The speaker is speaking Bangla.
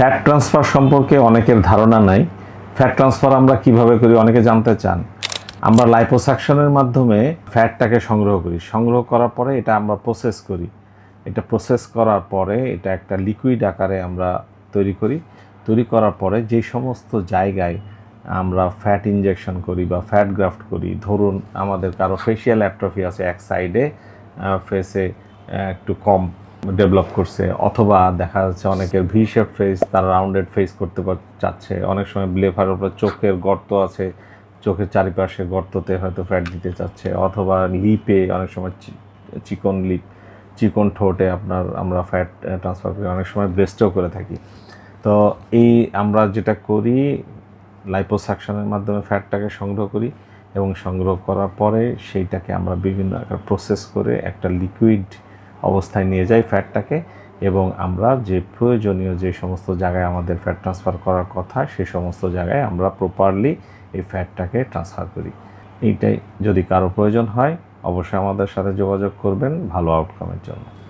ফ্যাট ট্রান্সফার সম্পর্কে অনেকের ধারণা নাই। ফ্যাট ট্রান্সফার আমরা কীভাবে করি, অনেকে জানতে চান। আমরা লাইপোসাকশনের মাধ্যমে ফ্যাটটাকে সংগ্রহ করি। সংগ্রহ করার পরে এটা আমরা প্রসেস করি। এটা প্রসেস করার পরে এটা একটা লিকুইড আকারে আমরা তৈরি করি। তৈরি করার পরে যে সমস্ত জায়গায় আমরা ফ্যাট ইনজেকশন করি বা ফ্যাট গ্রাফট করি, ধরুন আমাদের কারও ফেশিয়াল অ্যাট্রফি আছে এক সাইডে ফেসে একটু কম। ডেভেলপ করছে, অথবা দেখা যাচ্ছে অনেকের ভি শেপ ফেস তারা রাউন্ডেড ফেস করতে চাচ্ছে। অনেক সময় ব্লেফার উপরে চোখের গর্ত আছে, চোখের চারিপাশে গর্ততে হয়তো ফ্যাট দিতে চাচ্ছে, অথবা লিপে অনেক সময় চিকন লিপ চিকন ঠোঁটে আপনার আমরা ফ্যাট ট্রান্সফার করি, অনেক সময় ব্রেস্টেও করে থাকি। তো এই আমরা যেটা করি লাইপোসাকশনের মাধ্যমে ফ্যাটটাকে সংগ্রহ করি, এবং সংগ্রহ করার পরে সেইটাকে আমরা বিভিন্ন আকার প্রসেস করে একটা লিকুইড অবস্থায় নিয়ে যাই ফ্যাটটাকে এবং আমরা যে প্রয়োজনীয় যে সমস্ত জায়গায় আমাদের ফ্যাট ট্রান্সফার করার কথা, সে সমস্ত জায়গায় আমরা প্রপারলি এই ফ্যাটটাকে ট্রান্সফার করি। এইটাই যদি কারও প্রয়োজন হয়, অবশ্যই আমাদের সাথে যোগাযোগ করবেন। ভালো আউটকামের জন্য।